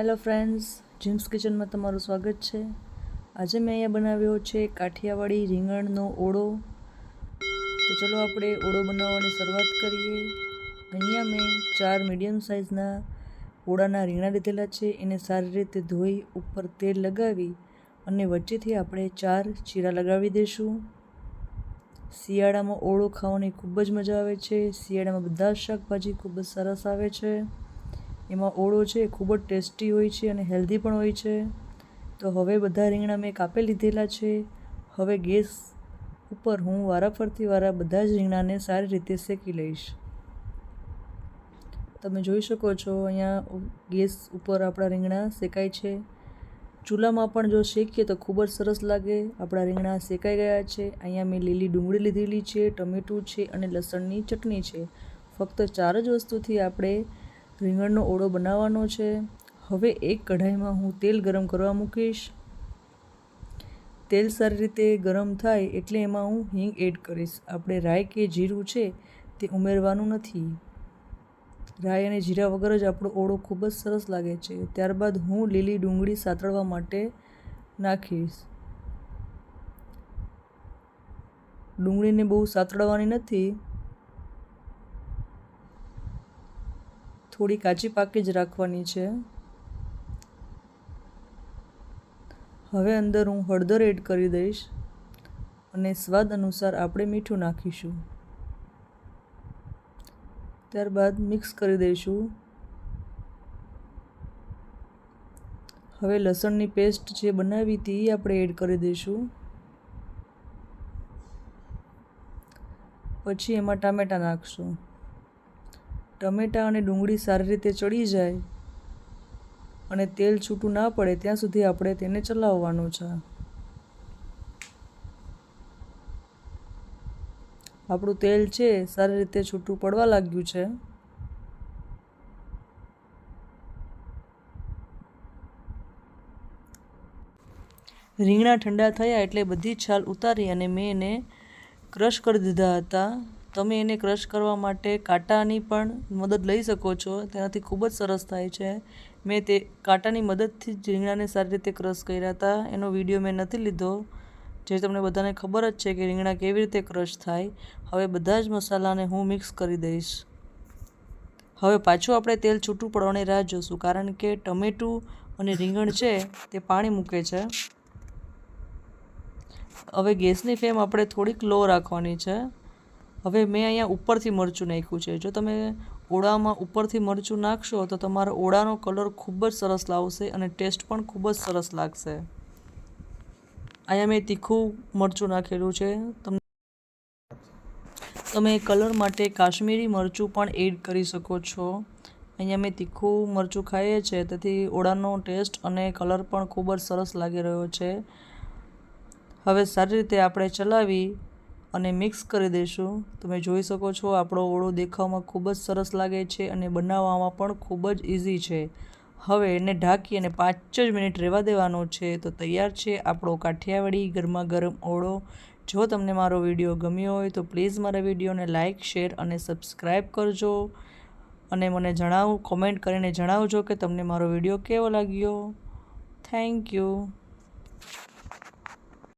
Hello friends, gyms કિચનમાં તમારું સ્વાગત છે. આજે મેં અહીંયા બનાવ્યો છે કાઠિયાવાડી રીંગણનો ઓળો. તો ચલો આપણે ઓળો બનાવવાની શરૂઆત કરીએ. અહીંયા મેં ચાર મીડિયમ સાઇઝના ઓળાના રીંગણા લીધેલા છે. એને સારી રીતે ધોઈ ઉપર તેલ લગાવી અને વચ્ચેથી આપણે ચાર ચીરા લગાવી દઈશું. શિયાળામાં ઓળો ખાવાની ખૂબ જ મજા આવે છે. શિયાળામાં બધા શાકભાજી ખૂબ જ સરસ આવે છે. એમાં ઓળો છે, ખૂબ જ ટેસ્ટી હોય છે અને હેલ્ધી પણ હોય છે. તો હવે બધા રીંગણા મેં કાપી લીધેલા છે. હવે ગેસ ઉપર હું વારાફરતી વારા બધા જ રીંગણાને સારી રીતે શેકી લઈશ. તમે જોઈ શકો છો, અહીંયા ગેસ ઉપર આપણા રીંગણા શેકાય છે. ચૂલામાં પણ જો શેકીએ તો ખૂબ જ સરસ લાગે. આપણા રીંગણા શેકાઈ ગયા છે. અહીંયા મેં લીલી ડુંગળી લીધેલી છે, ટમેટું છે અને લસણની ચટણી છે. ફક્ત ચાર જ વસ્તુથી આપણે રીંગણનો ઓળો બનાવવાનો છે. હવે એક કઢાઈમાં હું તેલ ગરમ કરવા મૂકીશ. તેલ સારી રીતે ગરમ થાય એટલે એમાં હું હિંગ એડ કરીશ. આપણે રાઈ કે જીરું છે તે ઉમેરવાનું નથી. રાઈ અને જીરા વગર જ આપણો ઓળો ખૂબ જ સરસ લાગે છે. ત્યારબાદ હું લીલી ડુંગળી સાતળવા માટે નાખીશ. ડુંગળીને બહુ સાતળવાની નથી. થોડી કાચી પાકી જ રાખવાની છે. હવે અંદર હું હળદર એડ કરી દઈશ અને સ્વાદ અનુસાર આપણે મીઠું નાખીશું. ત્યારબાદ મિક્સ કરી દઈશું. હવે લસણની પેસ્ટ જે બનાવી હતી એ આપણે એડ કરી દઈશું. પછી એમાં ટામેટાં નાખશું. ટમેટાં અને ડુંગળી સારી રીતે ચડી જાય અને તેલ છૂટું ના પડે, ત્યાં સુધી આપણે તેને ચલાવવાનું છે. આપણું તેલ છે, સારી રીતે છૂટું પડવા લાગ્યું છે. રીંગણા ઠંડા થયા એટલે બધી છાલ ઉતારી અને મેં એને ક્રશ કરી દીધા હતા. તમે એને ક્રશ કરવા માટે કાંટાની પણ મદદ લઈ શકો છો. તેનાથી ખૂબ જ સરસ થાય છે. મેં તે કાંટાની મદદથી જ રીંગણાને સારી રીતે ક્રશ કર્યા હતા. એનો વીડિયો મેં નથી લીધો. જે તમને બધાને ખબર જ છે કે રીંગણા કેવી રીતે ક્રશ થાય. હવે બધા જ મસાલાને હું મિક્સ કરી દઈશ. હવે પાછું આપણે તેલ છૂટું પડવાની રાહ જોશું, કારણ કે ટમેટું અને રીંગણ છે તે પાણી મૂકે છે. હવે ગેસની ફ્લેમ આપણે થોડીક લો રાખવાની છે. હવે મેં અહીંયા ઉપરથી મરચું નાખ્યું છે. જો તમે ઓળામાં ઉપરથી મરચું નાખશો, તો તમારો ઓળાનો કલર ખૂબ જ સરસ લાવશે અને ટેસ્ટ પણ ખૂબ જ સરસ લાગશે. અહીંયા મેં તીખું મરચું નાખેલું છે. તમને તમે કલર માટે કાશ્મીરી મરચું પણ એડ કરી શકો છો. અહીંયા મેં તીખું મરચું ખાઈએ છીએ તેથી ઓળાનો ટેસ્ટ અને કલર પણ ખૂબ જ સરસ લાગી રહ્યો છે. હવે સારી રીતે આપણે ચલાવી અને મિક્સ કરી દઈશું. તમે જોઈ શકો છો, આપણો ઓળો દેખાવમાં ખૂબ જ સરસ લાગે છે અને બનાવવામાં પણ ખૂબ જ ઇઝી છે. હવે એને ઢાંકી અને પાંચ જ મિનિટ રહેવા દેવાનો છે. તો તૈયાર છે આપણો કાઠિયાવાડી ગરમા ગરમ ઓળો. જો તમને મારો વીડિયો ગમ્યો હોય તો પ્લીઝ મારા વિડીયોને લાઇક શેર અને સબસ્ક્રાઈબ કરજો. અને મને જણાવો કોમેન્ટ કરીને જણાવજો કે તમને મારો વીડિયો કેવો લાગ્યો. Thank you